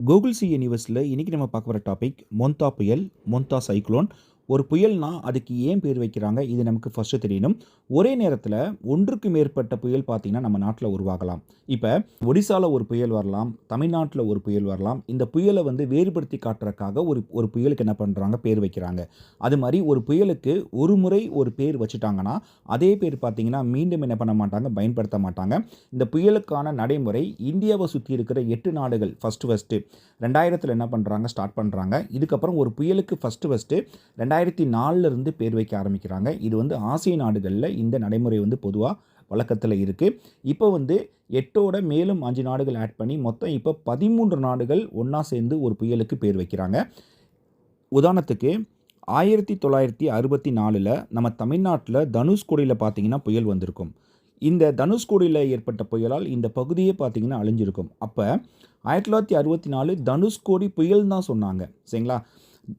Google C யூனிவர்ஸில் இன்றைக்கி நம்ம பார்க்க போகிற டாபிக் மொந்தா புயல் மொந்தா சைக்ளோன் ஒரு புயல்னா அதுக்கு ஏன் பேர் வைக்கிறாங்க? இது நமக்கு ஃபஸ்ட்டு தெரியணும். ஒரே நேரத்தில் ஒன்றுக்கு மேற்பட்ட புயல் பார்த்திங்கன்னா நம்ம நாட்டில் உருவாகலாம். இப்போ ஒடிசாவில் ஒரு புயல் வரலாம் தமிழ்நாட்டில் ஒரு புயல் வரலாம். இந்த புயலை வந்து வேறுபடுத்தி காட்டுறதுக்காக ஒரு ஒரு புயலுக்கு என்ன பண்ணுறாங்க பேர் வைக்கிறாங்க. அது மாதிரி ஒரு புயலுக்கு ஒரு முறை ஒரு பேர் வச்சுட்டாங்கன்னா அதே பேர் பார்த்திங்கன்னா மீண்டும் என்ன பண்ண மாட்டாங்க? பயன்படுத்த மாட்டாங்க. இந்த புயலுக்கான நடைமுறை இந்தியாவை சுற்றி இருக்கிற எட்டு நாடுகள் ஃபஸ்ட்டு ஃபஸ்ட்டு ரெண்டாயிரத்தில் என்ன பண்ணுறாங்க ஸ்டார்ட் பண்ணுறாங்க இதுக்கப்புறம் ஒரு புயலுக்கு ஃபஸ்ட்டு ஃபஸ்ட்டு ரெண்டாயிரத்தி நாலுலேருந்து பேர் வைக்க ஆரம்பிக்கிறாங்க. இது வந்து ஆசிய நாடுகளில் இந்த நடைமுறை வந்து பொதுவாக வழக்கத்தில் இருக்குது இப்போ வந்து எட்டோட மேலும் அஞ்சு நாடுகள் ஆட் பண்ணி மொத்தம் இப்போ பதிமூன்று நாடுகள் ஒன்றா சேர்ந்து ஒரு புயலுக்கு பேர் வைக்கிறாங்க. உதாரணத்துக்கு ஆயிரத்தி தொள்ளாயிரத்தி அறுபத்தி நாலில் நம்ம தமிழ்நாட்டில் தனுஷ்கோடியில் பார்த்தீங்கன்னா புயல் வந்திருக்கும். இந்த தனுஷ்கோடியில் ஏற்பட்ட புயலால் இந்த பகுதியே பார்த்தீங்கன்னா அழிஞ்சிருக்கும். அப்போ ஆயிரத்தி தொள்ளாயிரத்தி அறுபத்தி நாலு தனுஷ்கோடி புயல் தான் சொன்னாங்க. சரிங்களா?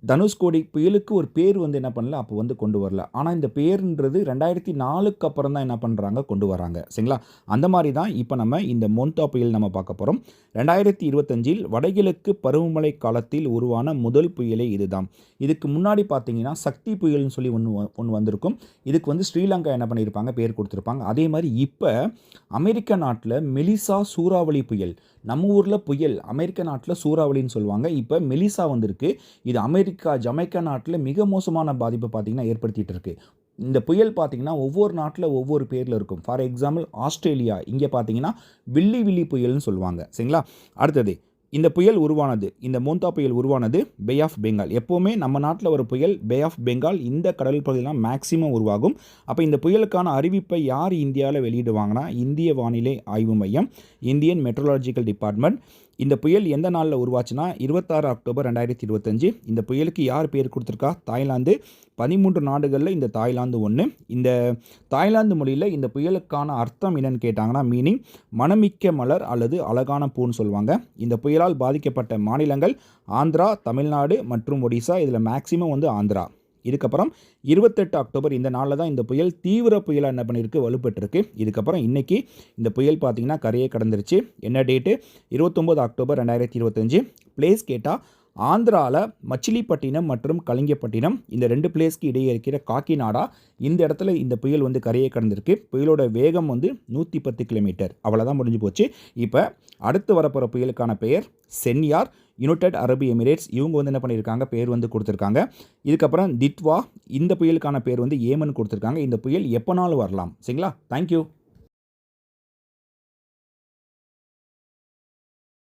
தனுஷ்கோடி புயலுக்கு ஒரு பேர் வந்து என்ன பண்ணல அப்போ வந்து கொண்டு வரல. ஆனால் இந்த பேருன்றது ரெண்டாயிரத்தி நாலுக்கு அப்புறம் தான் என்ன பண்ணுறாங்க கொண்டு வராங்க. சரிங்களா? அந்த மாதிரி தான் இப்போ நம்ம இந்த மொந்தா புயல் நம்ம பார்க்க போகிறோம் ரெண்டாயிரத்தி இருபத்தஞ்சில் வடகிழக்கு பருவமழை காலத்தில் உருவான முதல் புயலே இதுதான். இதுக்கு முன்னாடி பார்த்தீங்கன்னா சக்தி புயல்னு சொல்லி ஒன்று ஒன்று வந்திருக்கும். இதுக்கு வந்து ஸ்ரீலங்கா என்ன பண்ணியிருப்பாங்க பேர் கொடுத்துருப்பாங்க. அதே மாதிரி இப்போ அமெரிக்க நாட்டில் மெலிசா சூறாவளி புயல் நம்ம ஊரில் புயல் அமெரிக்க நாட்டில் சூறாவளின்னு சொல்லுவாங்க. இப்போ மெலிசா வந்திருக்கு. இது அமெரிக்கா ஜமைக்கா நாட்டில் மிக மோசமான பாதிப்பை பார்த்திங்கன்னா ஏற்படுத்திகிட்டு இருக்குது இந்த புயல் பார்த்திங்கன்னா ஒவ்வொரு நாட்டில் ஒவ்வொரு பேரில் இருக்கும். ஃபார் எக்ஸாம்பிள் ஆஸ்திரேலியா இங்கே பார்த்தீங்கன்னா வில்லி வில்லி புயல்னு சொல்லுவாங்க. சரிங்களா? அடுத்தது இந்த புயல் உருவானது இந்த மோந்தா புயல் உருவானது பே ஆஃப் பெங்கால் எப்போவுமே நம்ம நாட்டில் ஒரு புயல் பே ஆஃப் பெங்கால் இந்த கடல் பகுதியெலாம் மேக்ஸிமம் உருவாகும். அப்போ இந்த புயலுக்கான அறிவிப்பை யார் இந்தியாவில் வெளியிடுவாங்கன்னா இந்திய வானிலை ஆய்வு மையம் இந்தியன் மெட்ரோலாஜிக்கல் டிபார்ட்மெண்ட் இந்த புயல் எந்த நாளில் உருவாச்சுன்னா இருபத்தாறு அக்டோபர் ரெண்டாயிரத்தி இருபத்தஞ்சு. இந்த புயலுக்கு யார் பேர் கொடுத்துருக்கா? தாய்லாந்து. பதிமூன்று நாடுகளில் இந்த தாய்லாந்து ஒன்று இந்த தாய்லாந்து மொழியில் இந்த புயலுக்கான அர்த்தம் என்னன்னு கேட்டாங்கன்னா மீனிங் மணமிக்க மலர் அல்லது அழகான பூன்னு சொல்லுவாங்க. இந்த புயலால் பாதிக்கப்பட்ட மாநிலங்கள் ஆந்திரா தமிழ்நாடு மற்றும் ஒடிசா. இதில் மேக்சிமம் வந்து ஆந்திரா. இதுக்கப்புறம் இருபத்தெட்டு அக்டோபர் இந்த நாளில் தான் இந்த புயல் தீவிர புயலாக என்ன பண்ணியிருக்கு வலுப்பெற்றிருக்கு. இதுக்கப்புறம் இன்றைக்கி இந்த புயல் பார்த்திங்கன்னா கரையை கடந்துருச்சு. என்ன டேட்டு? இருபத்தொம்போது அக்டோபர் ரெண்டாயிரத்தி இருபத்தஞ்சு. பிளேஸ் கேட்டால் ஆந்திராவில் மச்சிலிப்பட்டினம் மற்றும் கலிங்கப்பட்டினம் இந்த ரெண்டு பிளேஸ்க்கு இடையே இருக்கிற காக்கிநாடா இந்த இடத்துல இந்த புயல் வந்து கரையை கடந்திருக்கு. புயலோட வேகம் வந்து நூற்றி பத்து கிலோமீட்டர். அவ்வளோதான் முடிஞ்சு போச்சு. இப்போ அடுத்து வரப்போகிற புயலுக்கான பெயர் சென்யார் யுனைடெட் அரபு எமிரேட்ஸ் இவங்க வந்து என்ன பண்ணியிருக்காங்க? பேர் வந்து கொடுத்துருக்காங்க. இதுக்கப்புறம் திட்வா இந்த புயலுக்கான பேர் வந்து ஏமன் கொடுத்துருக்காங்க. இந்த புயல் எப்போனாலும் வரலாம். சரிங்களா? தேங்க்யூ